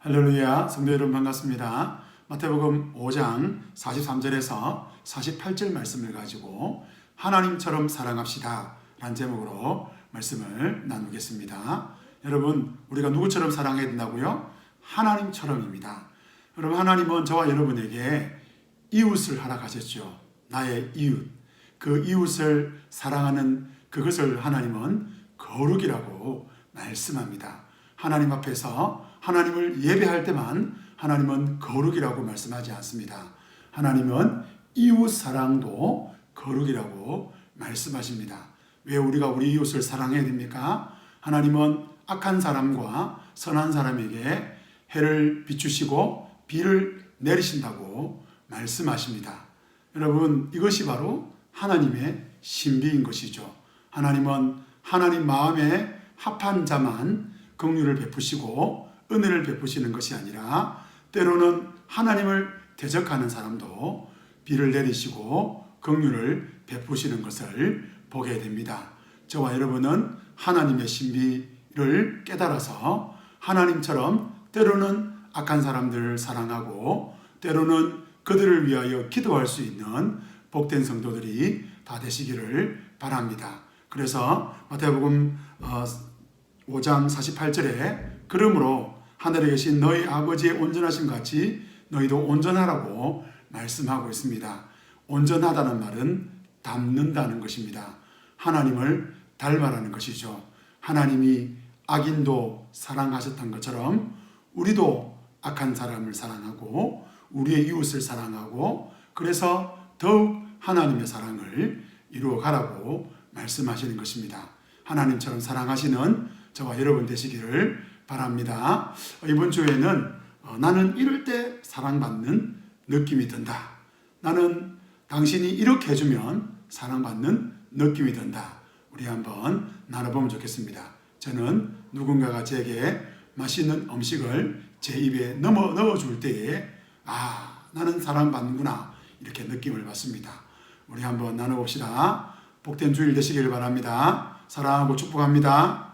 할렐루야, 성도 여러분 반갑습니다. 마태복음 5장 43절에서 48절 말씀을 가지고 하나님처럼 사랑합시다 라는 제목으로 말씀을 나누겠습니다. 여러분, 우리가 누구처럼 사랑해야 된다고요? 하나님처럼입니다. 여러분, 하나님은 저와 여러분에게 이웃을 허락하셨죠. 나의 이웃. 그 이웃을 사랑하는 그것을 하나님은 거룩이라고 말씀합니다. 하나님 앞에서 하나님을 예배할 때만 하나님은 거룩이라고 말씀하지 않습니다. 하나님은 이웃 사랑도 거룩이라고 말씀하십니다. 왜 우리가 우리 이웃을 사랑해야 됩니까? 하나님은 악한 사람과 선한 사람에게 해를 비추시고 비를 내리신다고 말씀하십니다. 여러분, 이것이 바로 하나님의 신비인 것이죠. 하나님은 하나님 마음에 합한 자만 긍휼을 베푸시고 은혜를 베푸시는 것이 아니라 때로는 하나님을 대적하는 사람도 비를 내리시고 긍휼을 베푸시는 것을 보게 됩니다. 저와 여러분은 하나님의 신비를 깨달아서 하나님처럼 때로는 악한 사람들을 사랑하고 때로는 그들을 위하여 기도할 수 있는 복된 성도들이 다 되시기를 바랍니다. 그래서 마태복음 5장 48절에 그러므로 하늘에 계신 너희 아버지의 온전하심 같이 너희도 온전하라고 말씀하고 있습니다. 온전하다는 말은 닮는다는 것입니다. 하나님을 닮아라는 것이죠. 하나님이 악인도 사랑하셨던 것처럼 우리도 악한 사람을 사랑하고 우리의 이웃을 사랑하고 그래서 더욱 하나님의 사랑을 이루어 가라고 말씀하시는 것입니다. 하나님처럼 사랑하시는 저와 여러분 되시기를 바랍니다. 이번 주에는 어, 나는 이럴 때 사랑받는 느낌이 든다. 나는 당신이 이렇게 해주면 사랑받는 느낌이 든다. 우리 한번 나눠보면 좋겠습니다. 저는 누군가가 제게 맛있는 음식을 제 입에 넣어, 넣어줄 때에 아, 나는 사랑받는구나. 이렇게 느낌을 받습니다. 우리 한번 나눠봅시다. 복된 주일 되시기를 바랍니다. 사랑하고 축복합니다.